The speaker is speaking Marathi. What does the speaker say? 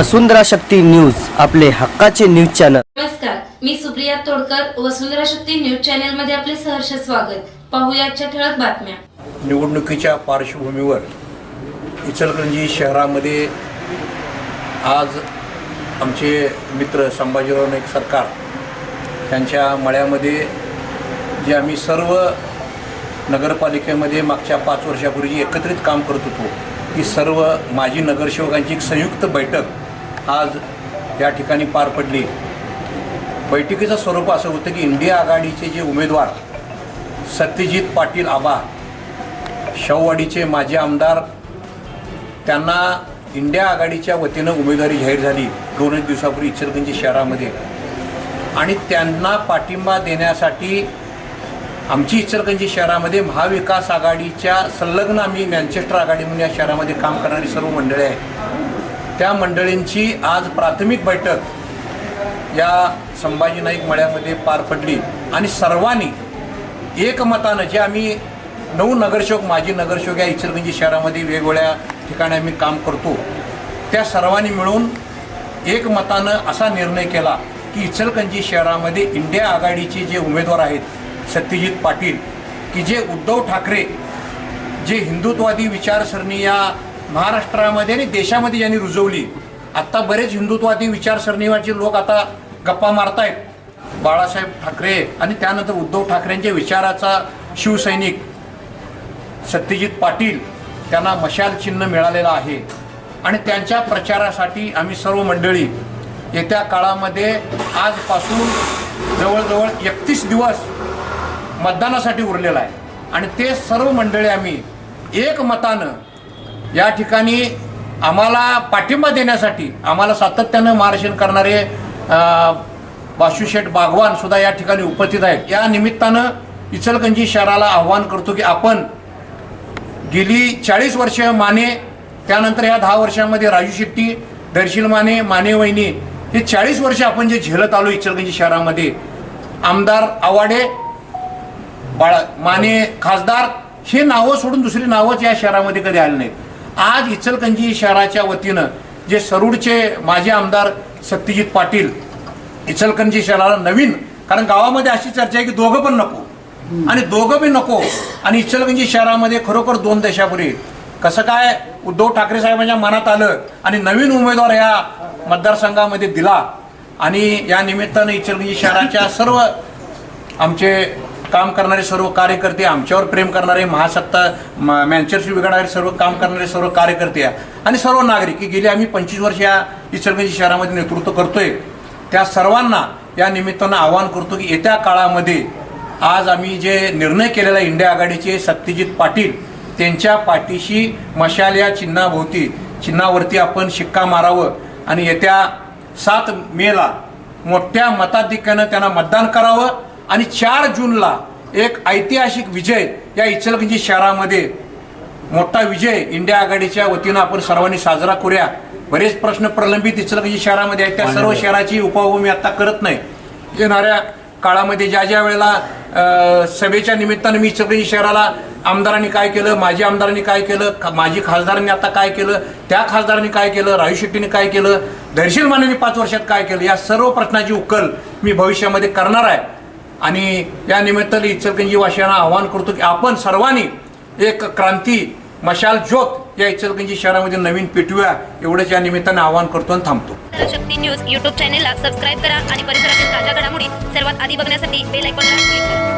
वसुंधरा शक्ती न्यूज आपले हक्काचे न्यूज चॅनल. नमस्कार मी सुप्रिया तोडकर वसुंधरा शक्ती न्यूज चॅनलमध्ये आपले सहर्ष स्वागत. पाहूया आजच्या ठळक बातम्या. निवडणुकीच्या पार्श्वभूमीवर इचलकरंजी शहरामध्ये आज आमचे मित्र संभाजीराव नाईक सरकार यांच्या मळ्यामध्ये जे आम्ही सर्व नगरपालिकेमध्ये मागच्या पाच वर्षापूर्वी एकत्रित काम करत होतो ती सर्व माजी नगरसेवकांची एक संयुक्त बैठक आज या ठिकाणी पार पडली. बैठकीचं स्वरूप असं होतं की इंडिया आघाडीचे जे उमेदवार सत्यजित पाटील आबा शाहूवाडीचे माजी आमदार त्यांना इंडिया आघाडीच्या वतीनं उमेदवारी जाहीर झाली. दोनच दिवसापूर्वी इचलकरंजी शहरामध्ये. आणि त्यांना पाठिंबा देण्यासाठी आमची इचलकंजी शहरामध्ये महाविकास आघाडीच्या संलग्न आम्ही मँचेस्टर आघाडी म्हणून या शहरामध्ये काम करणारी सर्व मंडळी आहेत. त्या मंडळींची आज प्राथमिक बैठक या संभाजी नाईक मळ्यामध्ये पार पडली. आणि सर्वांनी एकमतानं जे आम्ही नऊ नगरसेवक माजी नगरसेवक या इचलगंजी शहरामध्ये वेगवेगळ्या ठिकाणी आम्ही काम करतो त्या सर्वांनी मिळून एकमतानं असा निर्णय केला की इचलकंजी शहरामध्ये इंडिया आघाडीचे जे उमेदवार आहेत सत्यजित पाटील की जे उद्धव ठाकरे जे हिंदुत्वादी विचारसरणी या महाराष्ट्रामध्ये आणि देशामध्ये ज्यांनी रुजवली आत्ता बरेच हिंदुत्वादी विचारसरणीवरचे लोक आता गप्पा मारतायत. बाळासाहेब ठाकरे आणि त्यानंतर उद्धव ठाकरेंच्या विचाराचा शिवसैनिक सत्यजित पाटील त्यांना मशाल चिन्ह मिळालेलं आहे. आणि त्यांच्या प्रचारासाठी आम्ही सर्व मंडळी येत्या काळामध्ये आजपासून जवळजवळ एकतीस दिवस मतदानासाठी उरलेला आहे. आणि ते सर्व मंडळी आम्ही एकमतानं या ठिकाणी आम्हाला पाठिंबा देण्यासाठी आम्हाला सातत्यानं मार्गदर्शन करणारे अ, वासुशेठ बागवान सुद्धा या ठिकाणी उपस्थित आहेत. या निमित्तानं इचलकंजी शहराला आव्हान करतो की आपण गेली चाळीस वर्ष माने त्यानंतर या दहा वर्षामध्ये राजू शेट्टी दर्शील माने माने वहिनी हे चाळीस वर्ष आपण जे झेलत आलो इचलकंजी शहरामध्ये आमदार आवाडे बाळा माने खासदार हे नावं सोडून दुसरी नावंच या शहरामध्ये कधी आली नाहीत. आज इचलकंजी शहराच्या वतीनं जे सरूडचे माजी आमदार सत्यजित पाटील इचलकंजी शहराला नवीन कारण गावामध्ये अशी चर्चा आहे की दोघं पण नको. आणि दोघं बी नको. आणि इचलकंजी शहरामध्ये खरोखर दोन देशापूर्वी कसं काय उद्धव ठाकरे साहेबांच्या मनात आलं आणि नवीन उमेदवार या मतदारसंघामध्ये दिला. आणि या निमित्तानं इचलकंजी शहराच्या सर्व आमचे काम करणारे सर्व कार्यकर्ते आमच्यावर प्रेम करणारे महासत्ता म- बिघडणारे सर्व काम करणारे सर्व कार्यकर्ते आणि सर्व नागरिक की गेली आम्ही पंचवीस वर्ष या इचलकरंजी शहरामध्ये नेतृत्व करतोय त्या सर्वांना या निमित्तानं आवाहन करतो की येत्या काळामध्ये आज आम्ही जे निर्णय केलेला आहे इंडिया आघाडीचे सत्यजित पाटील त्यांच्या पाठीशी मशाल या चिन्हाभोवती चिन्हावरती आपण शिक्का मारावं. आणि येत्या सात मेला मोठ्या मताधिक्यानं त्यांना मतदान करावं. आणि चार जूनला एक ऐतिहासिक विजय या इचलकरंजी शहरामध्ये. मोठा विजय इंडिया आघाडीच्या वतीनं आपण सर्वांनी साजरा करूया. बरेच प्रश्न प्रलंबित इचलकरंजी शहरामध्ये आहेत. त्या सर्व शहराची उपभूमी आता करत नाही. येणाऱ्या काळामध्ये ज्या ज्या वेळेला सभेच्या निमित्तानं मी इचलकरंजी शहराला आमदारांनी काय केलं माजी आमदारांनी काय केलं माजी खासदारांनी आता काय केलं त्या खासदारांनी काय केलं राजू शेट्टीने काय केलं दर्शील मानेने पाच वर्षात काय केलं या सर्व प्रश्नाची उकल मी भविष्यामध्ये करणार आहे. आणि या निमित्ताने इचलकरंजी वासियांना आवाहन करतो की आपण सर्वांनी एक क्रांती मशाल ज्योत या इचलकरंजी शहरामध्ये नवीन पेटूया एवढंच या निमित्ताने आवाहन करतो आणि थांबतो. शक्ती न्यूज युट्यूब चॅनेलला सबस्क्राईब करा आणि परिसरातील ताज्या घडामोडी सर्वात आधी बघण्यासाठी बेल आयकॉनला क्लिक करा.